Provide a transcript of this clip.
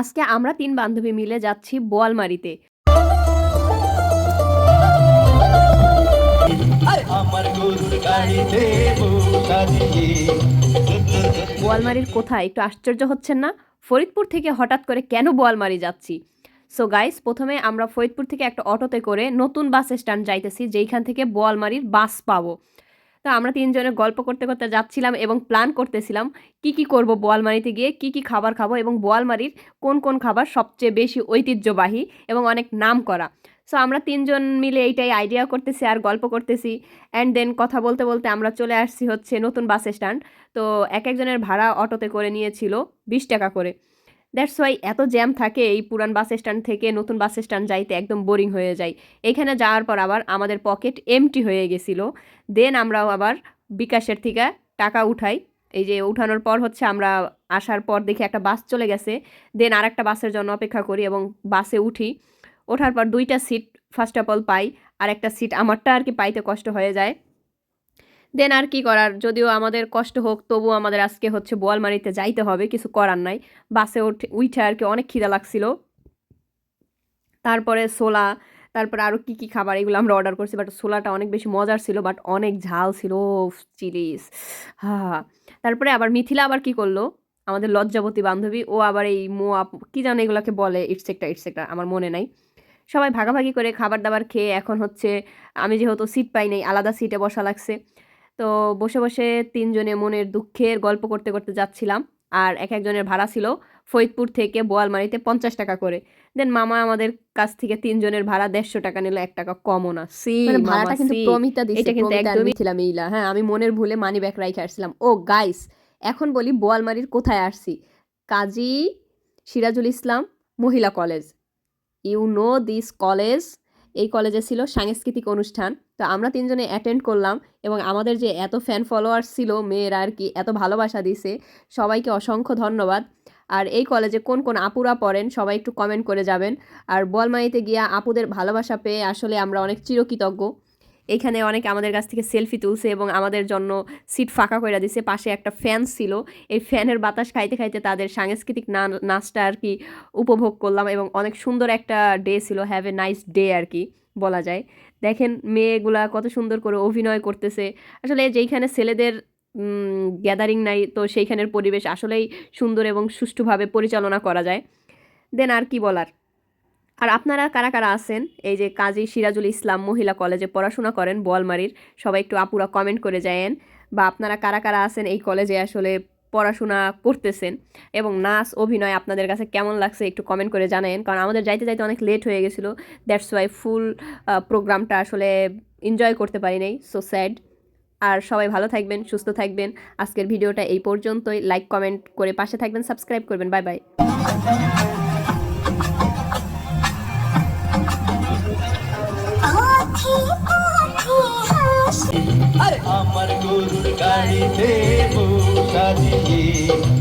আজকে আমরা তিন বান্ধবী মিলে যাচ্ছি বোয়ালমারিতে। বোয়ালমারির কোথায়? একটু আশ্চর্য হচ্ছেন না? ফরিদপুর থেকে হঠাৎ করে কেন বোয়ালমারি যাচ্ছি? সো গাইস প্রথমে আমরা ফরিদপুর থেকে একটা অটোতে করে নতুন বাস স্ট্যান্ড যাইতেছি যেইখান থেকে বোয়ালমারির বাস পাবো। তো আমরা তিনজনে গল্প করতে করতে যাচ্ছিলাম এবং প্ল্যান করতেছিলাম কি কি করব বোয়ালমারিতে গিয়ে, কি কি খাবার খাব এবং বোয়ালমারির কোন কোন খাবার সবচেয়ে বেশি ঐতিহ্যবাহী এবং অনেক নাম করা সো আমরা তিনজন মিলে এইটাই আইডিয়া করতেছি আর গল্প করতেছি। অ্যান্ড দেন কথা বলতে বলতে আমরা চলে আসছি হচ্ছে নতুন বাস স্ট্যান্ড তো এক একজনের ভাড়া অটোতে করে নিয়েছিল বিশ টাকা করে। দ্যাটস ওয়াই এত জ্যাম থাকে এই পুরান বাস স্ট্যান্ড থেকে নতুন বাস স্ট্যান্ড যাইতে একদম বোরিং হয়ে যায়। এখানে যাওয়ার পর আবার আমাদের পকেট এমটি হয়ে গেছিল। দেন আমরাও আবার বিকাশের থেকে টাকা উঠাই। এই যে উঠানোর পর হচ্ছে আমরা আসার পর দেখি একটা বাস চলে গেছে। দেন আর একটা বাসের জন্য অপেক্ষা করি এবং বাসে উঠি। ওঠার পর দুইটা সিট ফার্স্ট অফ অল পাই। আর একটা সিট আমারটা আর কি পাইতে কষ্ট হয়ে যায়। দেন আর কি করার? যদিও আমাদের কষ্ট হোক তবু আমাদের আজকে হচ্ছে বোয়ালমারিতে যাইতে হবে, কিছু করার নাই। বাসে উঠে উঠে আর কি অনেক খিদা লাগছিল। তারপরে সোলা তারপরে আরও কী কী খাবার, এগুলো আমরা অর্ডার করছি বাট সোলাটা অনেক বেশি মজার ছিল বাট অনেক ঝাল ছিল। চিলিস, হা তারপরে আবার মিথিলা আবার কি করল? আমাদের লজ্জাবতী বান্ধবী, ও আবার এই মো কী জানে এগুলোকে বলে ইটসেকটা ইটসেকটা আমার মনে নাই। সবাই ভাগাভাগি করে খাবার দাবার খেয়ে এখন হচ্ছে, আমি যেহেতু সিট পাই নাই, আলাদা সিটে বসা লাগছে। তো বসে বসে তিনজনে মনের দুঃখের গল্প করতে করতে যাচ্ছিলাম। আর এক একজনের ভাড়া ছিল ফরিদপুর থেকে বোয়ালমারিতে পঞ্চাশ টাকা করে। দেন মামা আমাদের কাছ থেকে তিনজনের ভাড়া দেড়শো টাকা নিল এক টাকা কমও না। সি মানে ভাড়াটা কিন্তু প্রমিতা দিছে এটা কিন্তু একদমই মিথিলা মিলা হ্যাঁ আমি মনের ভুলে মানি ব্যাগ রাইখে আসছিলাম। ও গাইস এখন বলি বোয়ালমারির কোথায় আসছি? কাজী সিরাজুল ইসলাম মহিলা college. You know this college এই কলেজে ছিল সাংস্কৃতিক অনুষ্ঠান। তো আমরা তিনজনে অ্যাটেন্ড করলাম এবং আমাদের যে এত ফ্যান ফলোয়ার্স ছিল মেয়েরা আর কি, এত ভালোবাসা দিছে, সবাইকে অসংখ্য ধন্যবাদ। আর এই কলেজে কোন কোন আপুরা পড়েন, সবাই একটু কমেন্ট করে যাবেন। আর বলমাইতে গিয়া আপুদের ভালোবাসা পেয়ে আসলে আমরা অনেক চিরকৃতজ্ঞ। এখানে অনেকে আমাদের কাছ থেকে সেলফি তুলছে এবং আমাদের জন্য সিট ফাঁকা করে দিছে। পাশে একটা ফ্যান ছিল। এই ফ্যানের বাতাস খাইতে খাইতে তাদের সাংস্কৃতিক না- নাচটা আর কি উপভোগ করলাম এবং অনেক সুন্দর একটা ডে ছিল। হ্যাভ এ নাইস ডে আর কি বলা যায়। দেখেন মেয়েগুলা কত সুন্দর করে অভিনয় করতেছে। আসলে যেইখানে ছেলেদের গ্যাদারিং নাই, তো সেইখানের পরিবেশ আসলেই সুন্দর এবং সুষ্ঠুভাবে পরিচালনা করা যায়। দেন আর কি বলার? আর আপনারা কারা কারা আছেন? এই যে কাজী সিরাজুল ইসলাম মহিলা কলেজে পড়াশোনা করেন বোয়ালমারির, সবাই একটু আপুরা কমেন্ট করে যায়েন বা আপনারা কারা কারা আছেন এই কলেজে আসলে পড়াশোনা করতেছেন? এবং নাচ, অভিনয় আপনাদের কাছে কেমন লাগছে একটু কমেন্ট করে জানায়েন। কারণ আমাদের যাইতে যাইতে অনেক লেট হয়ে গেছিল। দ্যাটস ওয়াই ফুল প্রোগ্রামটা আসলে এনজয় করতে পারি নাই। সো স্যাড আর সবাই ভালো থাকবেন, সুস্থ থাকবেন। আজকের ভিডিওটা এই পর্যন্তই। লাইক কমেন্ট করে পাশে থাকবেন সাবস্ক্রাইব করবেন। বাই বাই আমার গরুর গাড়িতে বউটা দিয়ে